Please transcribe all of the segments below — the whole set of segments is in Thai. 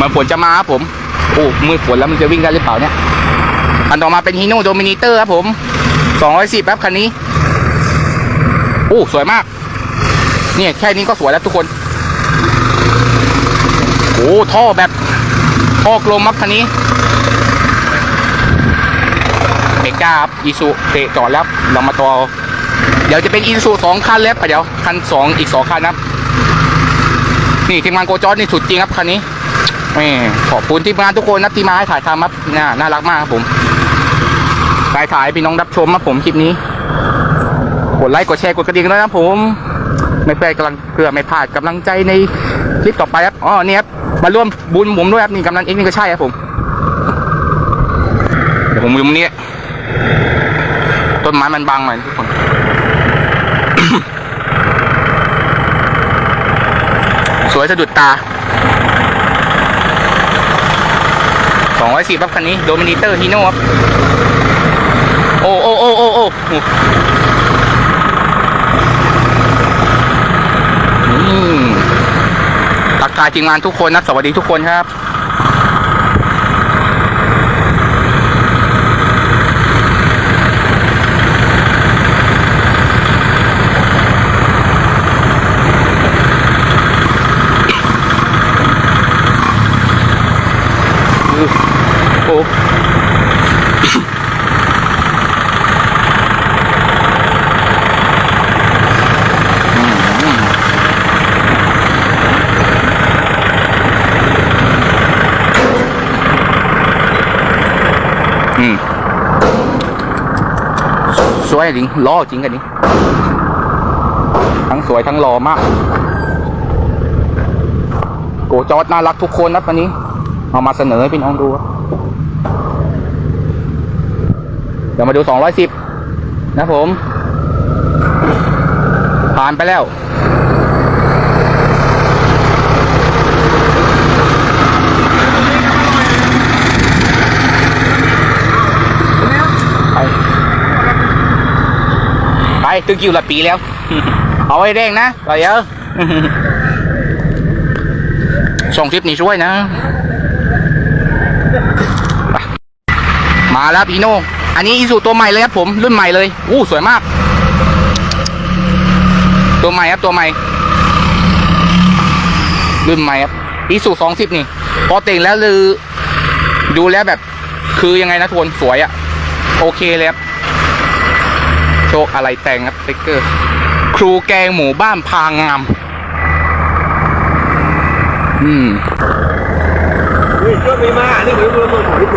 เหมือนฝนจะมาครับผมโอ้มือฝนแล้วมันจะวิ่งได้หรือเปล่าเนี่ยอันต่อมาเป็นฮีโน่โดมินิเตอร์ครับผม210ครับคันนี้โอ้สวยมาก เนี่ยแค่นี้ก็สวยแล้วทุกคนโอ้ท่อแบบท่อกลมครับคันนี้เมกาครับอีซูเตะจอดแล้วเรามาต่อเดี๋ยวจะเป็นอีซูสองคันแล้วเดี๋ยวคันสองอีกสองคันครับ นี่ทีมงานโกจอร์นี่สุดจริงครับคันนี้่ขอบคุณทีมงานทุกคนนะที่มาให้ถ่ายทำครับน่าน่ารักมากครับผมถ่ายถ่ายพี่น้องรับชมครับผมคลิปนี้กดไลค์กดแชร์กดกระดิ่งด้วยนะผม ไม่เพื่อกำลังเพื่อไม่พลาดกำลังใจในคลิปต่อไปครับอ๋อนี่ครับมาร่วมบุญผมด้วยครับนี่กำลังเอ็กนี่ก็ใช่ครับผมเดี๋ยวผมอยู่ตรงนี้ต้นไม้มันบังหน่อยทุกคนสวยสะดุดตา 210ครับคันนี้โดมินิเตอร์ฮีโน่ครับ โอ้โอ้โอ้โอ้โอ้ทักทายทีมงานทุกคนนะสวัสดีทุกคนครับ สวยจริงล้อจริงกันนี้ทั้งสวยทั้งหล่อมาก โกจอดน่ารักทุกคนนะวันนี้ เอามาเสนอให้พี่น้องดู เดี๋ยวมาดูสองร้อยสิบนะผม ผ่านไปแล้ว ไป ไปตึกอยู่ละปีแล้ว เอาไว้เร่งนะต่อ เยอะส่งคลิปนี้ช่วยนะมาแล้วพีโน่อันนี้อีซูตัวใหม่เลยครับผมรุ่นใหม่เลยอู้สวยมาก ตัวใหม่ครับตัวใหม่ รุ่นใหม่ครับอีซูสองสิบนี่ พอเต่งแล้วลือ ดูแล้วแบบ คือยังไงนะทวนสวยอะโอเคเลยครับ โชคอะไรแต่งครับสติ๊กเกอร์ ครูแกงหมู่บ้านพางาม อืม นี่ก็มีมา นี่ผมรู้ว่าผมรู้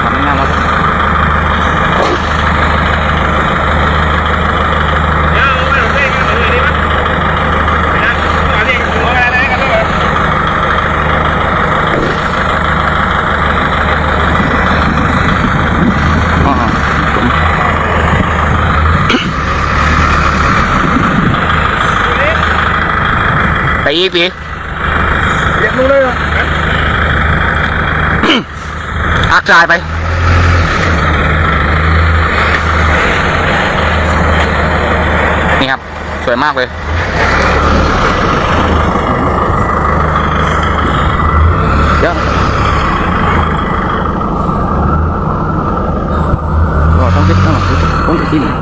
ทำไม่น่ารัก ยาวมาเล่นกันเลยดีมั้ยนะก่อนนี่ผมเอาอะไรกันด้วย อ่า ไปอีกปีเรียกนู้นเลยเหรออักจายไปนี่ครับสวยมากเลยเดี๋ยวรอต้องเด็กต้องต้องที่นี่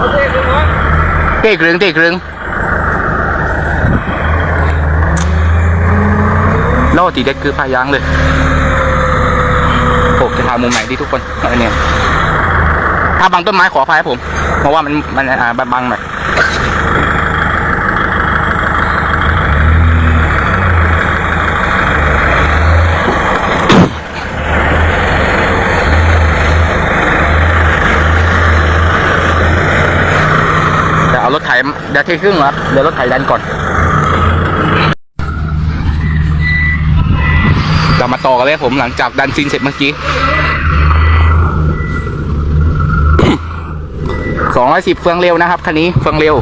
โอเคคุณน้องเตะกรึงเตะกรึง ล่อตีเด็กคือพายางเลยโอ้จะหามุมไหนดีทุกคนอันเนี้ยถ้าบังต้นไม้ขออภัยครับผม เพราะว่ามันมันอ่าบังหน่อยเอารถไถเดี๋ยวเทครึ่งเหรอครับเดี๋ยวรถไถดันก่อน เรามาต่อกันเลยผมหลังจากดันซินเสร็จเมื่อกี้สองร้อยสิบเฟืองเร็วนะครับคันนี้เฟืองเร็ว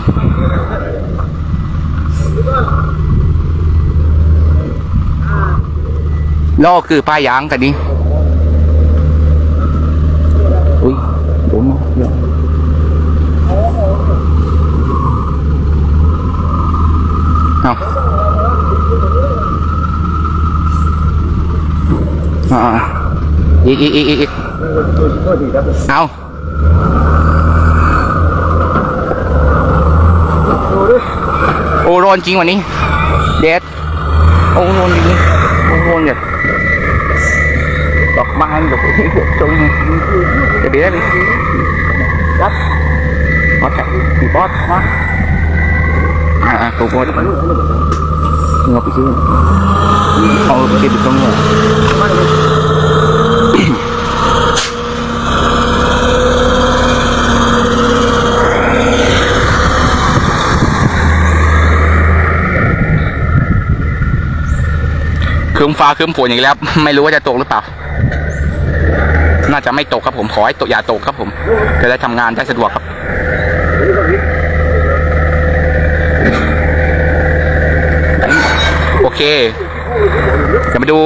ล่อคือป้ายยางคันนี้อุ้ยโดนเยอะ อีกอีกอีกอีกอีกเอาโอ้ร้อนจริงวันนี้เด็ดโอ้ร้อนจริงโอ้ร้อนแบบดอกไม้กับตรงนี้จะเบียดดิยัดมาแข่งปีบอสมาอ่าอ่าตัวบอสเงาไปซื้อเอาไปเก็บตรงนี้มฝนอย่างนี้แล้วไม่รู้ว่าจะตกหรือเปล่า น่าจะไม่ตกครับผมขอให้ตกอย่าตกครับผมจะได้ทำงานได้สะดวกครับโอเคเดี๋ยวมาดู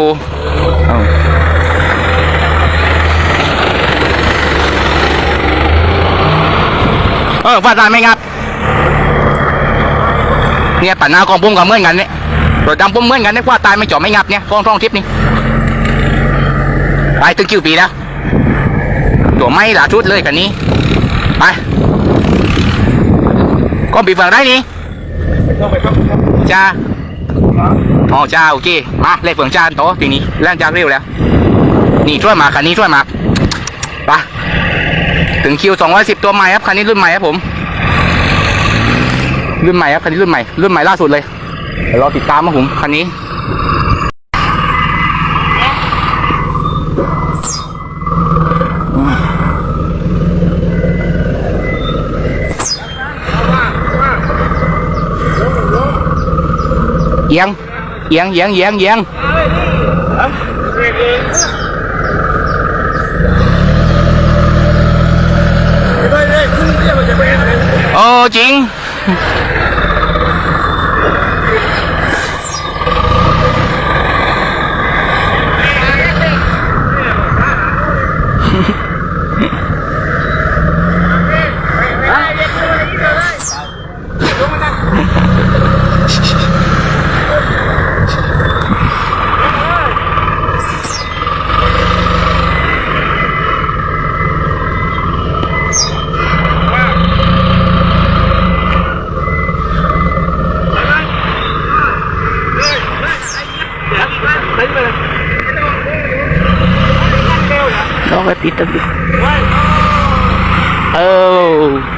เออว่าได้ไหมครับ เนี่ยปัญหน้าของผมกับเมื่อนกันเนี่ย รถดำผมเหมื่อนกันนี่ยว่าตายไม่จอดไม่งับเนี่ยฟองท่องทิพนี่ไปถึงคิวปีแล้วตัวไม่หลาชุดเลยกันนี้ไปก็ปีฝั่งได้นี่ต้องไปครับจ้าอ๋อจ้าโอเคมาเล่ฝั่งจ้าโตทีนี้แล่นจากเร็วแล้ว นี่ช่วยมาคันนี้ช่วยมาไปถึงคิวสองร้อยสิบตัวใหม่ครับคันนี้รุ่นใหม่ครับผมรุ่นใหม่ครับคันนี้รุ่นใหม่รุ่นใหม่ล่าสุดเลย เดี๋ยวรอติดตามครับผมคันนี้เอียงเอียงเอียงเอียงเอียงเรียกเลยได้เลยขึ้นเรียกว่าจะเป็นอะไร โอ้จริง เร